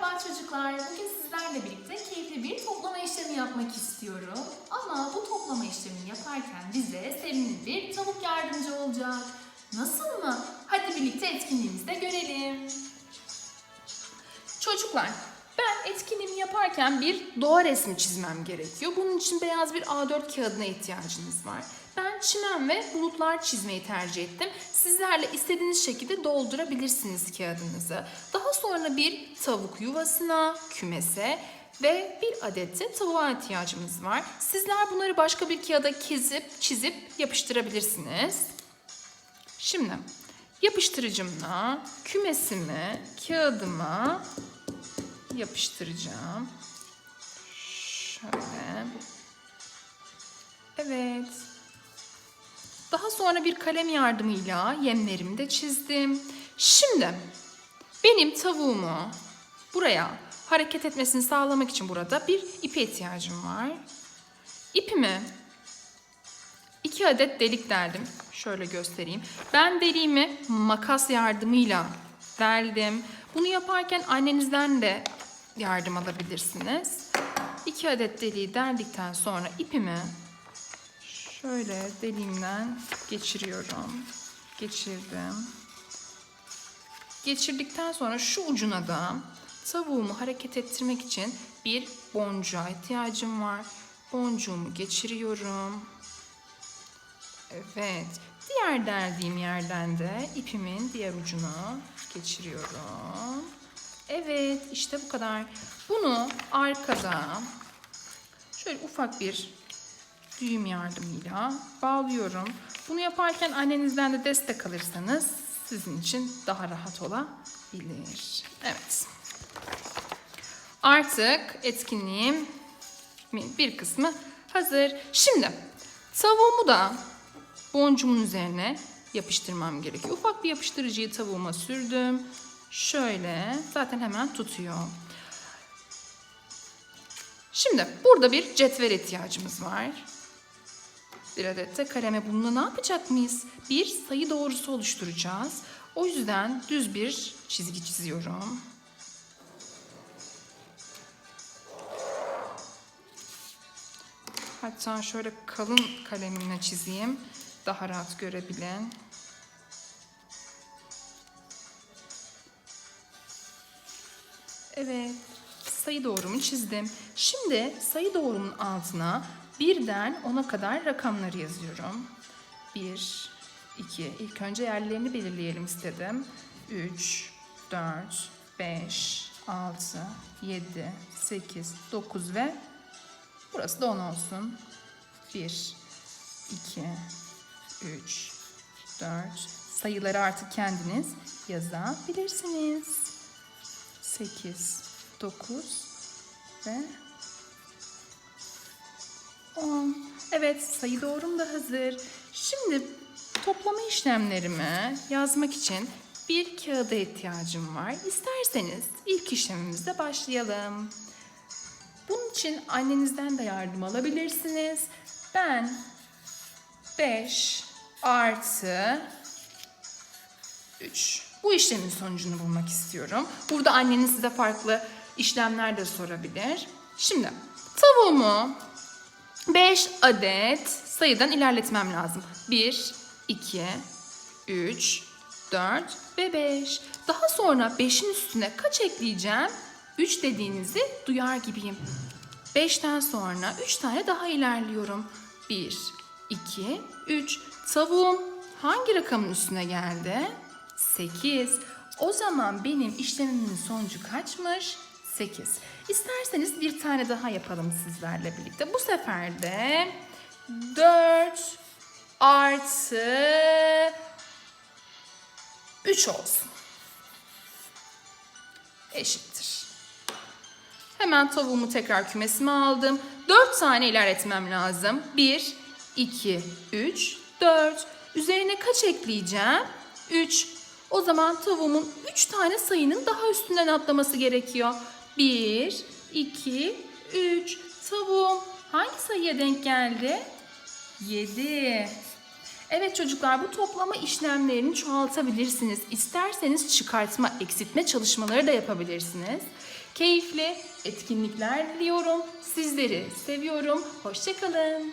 Merhaba çocuklar. Bugün sizlerle birlikte keyifli bir toplama işlemi yapmak istiyorum. Ama bu toplama işlemini yaparken bize sevimli bir tavuk yardımcı olacak. Nasıl mı? Hadi birlikte etkinliğimizde görelim. Çocuklar, ben etkinliğimi yaparken bir doğa resmi çizmem gerekiyor. Bunun için beyaz bir A4 kağıdına ihtiyacınız var. Ben çimen ve bulutlar çizmeyi tercih ettim. Sizlerle istediğiniz şekilde doldurabilirsiniz kağıdınızı. Daha sonra bir tavuk yuvasına, kümese ve bir adet de tavuğa ihtiyacımız var. Sizler bunları başka bir kağıda çizip, çizip yapıştırabilirsiniz. Şimdi yapıştırıcımla kümesimi kağıdıma yapıştıracağım. Şöyle. Evet. Daha sonra bir kalem yardımıyla yemlerimi de çizdim. Şimdi benim tavuğumu buraya hareket etmesini sağlamak için burada bir ipe ihtiyacım var. İpimi iki adet delik deldim. Şöyle göstereyim. Ben deliğimi makas yardımıyla deldim. Bunu yaparken annenizden de yardım alabilirsiniz. İki adet deliği deldikten sonra ipimi şöyle deliğimden geçiriyorum. Geçirdim. Geçirdikten sonra şu ucuna da tavuğumu hareket ettirmek için bir boncuğa ihtiyacım var. Boncuğumu geçiriyorum. Evet. Diğer deldiğim yerden de ipimin diğer ucunu geçiriyorum. Evet, işte bu kadar. Bunu arkada şöyle ufak bir düğüm yardımıyla bağlıyorum. Bunu yaparken annenizden de destek alırsanız sizin için daha rahat olabilir. Evet. Artık etkinliğim bir kısmı hazır. Şimdi tavuğumu da boncuğumun üzerine yapıştırmam gerekiyor. Ufak bir yapıştırıcıyı tavuğuma sürdüm. Şöyle zaten hemen tutuyor. Şimdi burada bir cetvel ihtiyacımız var. Bir adet de kaleme bununla ne yapacak mıyız? Bir sayı doğrusu oluşturacağız. O yüzden düz bir çizgi çiziyorum. Hatta şöyle kalın kalemimle çizeyim. Daha rahat görebilin. Evet, sayı doğrumu çizdim. Şimdi sayı doğrumun altına birden 10'a kadar rakamları yazıyorum. 1, 2, ilk önce yerlerini belirleyelim istedim. 3, 4, 5, 6, 7, 8, 9 ve burası da 10 olsun. 1, 2, 3, 4, sayıları artık kendiniz yazabilirsiniz. 8, 9 ve 10. Evet sayı doğrum da hazır. Şimdi toplama işlemlerimi yazmak için bir kağıda ihtiyacım var. İsterseniz ilk işlemimizde başlayalım. Bunun için annenizden de yardım alabilirsiniz. Ben 5 artı 3. Bu işlemin sonucunu bulmak istiyorum. Burada anneniz size farklı işlemler de sorabilir. Şimdi tavuğumu 5 adet sayıdan ilerletmem lazım. 1, 2, 3, 4 ve 5. Daha sonra 5'in üstüne kaç ekleyeceğim? 3 dediğinizi duyar gibiyim. 5'ten sonra 3 tane daha ilerliyorum. 1, 2, 3. Tavuğum hangi rakamın üstüne geldi? 8. O zaman benim işlemimin sonucu kaçmış? 8. İsterseniz bir tane daha yapalım sizlerle birlikte. Bu sefer de 4 artı 3 olsun. Eşittir. Hemen tavuğumu tekrar kümesime aldım. 4 tane ilerletmem lazım. 1, 2, 3, 4. Üzerine kaç ekleyeceğim? 3. O zaman tavuğumun 3 tane sayının daha üstünden atlaması gerekiyor. 1, 2, 3. Tavuğum hangi sayıya denk geldi? 7. Evet çocuklar bu toplama işlemlerini çoğaltabilirsiniz. İsterseniz çıkartma, eksiltme çalışmaları da yapabilirsiniz. Keyifli etkinlikler diliyorum. Sizleri seviyorum. Hoşçakalın.